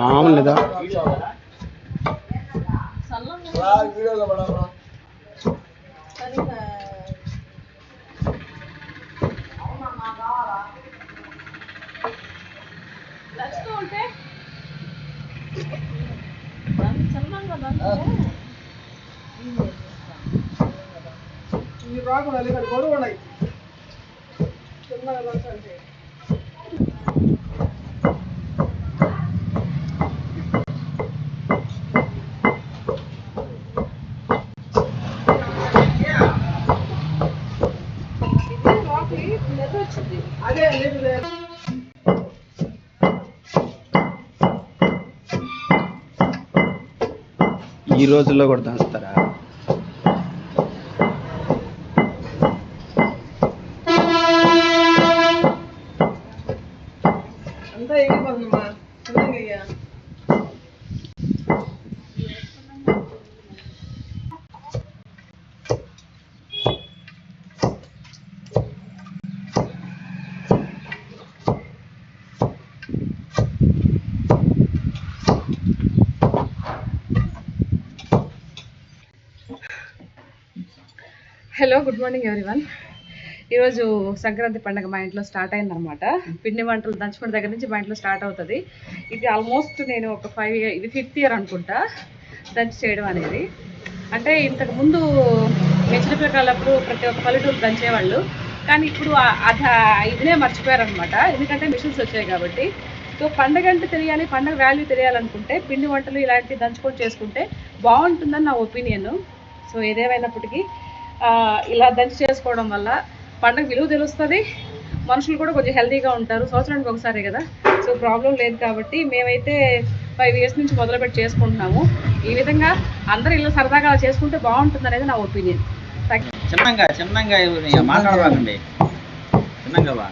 మామూలు లేదా ఉంటే దాన్ని చల్లంగా దంచితే ఈ రాకుండా ఇక్కడ గొడవ ఉన్నాయి చిన్నగా దంచండి ఈ రోజుల్లో కూడా దాస్తారా? అంతా ఎగిరిపోతుందమ్మా హలో గుడ్ మార్నింగ్ ఎవ్రీవన్ ఈరోజు సంక్రాంతి పండుగ మా ఇంట్లో స్టార్ట్ అయిందనమాట పిండి వంటలు దంచుకున్న దగ్గర నుంచి మా ఇంట్లో స్టార్ట్ అవుతుంది. ఇది ఆల్మోస్ట్ నేను ఒక ఫైవ్ ఇయర్ ఇది ఫిఫ్త్ ఇయర్ అనుకుంటా దంచి చేయడం అనేది. అంటే ఇంతకు ముందు నేను ప్రతి ఒక్క పల్లెటూరు దంచేవాళ్ళు. కానీ ఇప్పుడు అది ఇదినే మర్చిపోయారనమాట ఎందుకంటే మిషన్స్ వచ్చాయి కాబట్టి. సో పండగ అంటే తెలియాలి పండగ వాల్యూ తెలియాలనుకుంటే పిండి వంటలు ఇలాంటివి దంచుకొని చేసుకుంటే బాగుంటుందని నా ఒపీనియన్ సో ఏదేమైనప్పటికీ ఇలా దంచి చేసుకోవడం వల్ల పండగ విలువ తెలుస్తుంది. మనుషులు కూడా కొంచెం హెల్తీగా ఉంటారు. సంవత్సరానికి ఒకసారి కదా. సో ప్రాబ్లం లేదు కాబట్టి మేమైతే ఫైవ్ ఇయర్స్ నుంచి మొదలుపెట్టి చేసుకుంటున్నాము. ఈ విధంగా అందరూ ఇలా సరదాగా అలా చేసుకుంటే బాగుంటుంది అనేది నా ఒపీనియన్. చిన్నంగా చిన్నంగా మాట్లాడవాలండి చిన్నంగా బా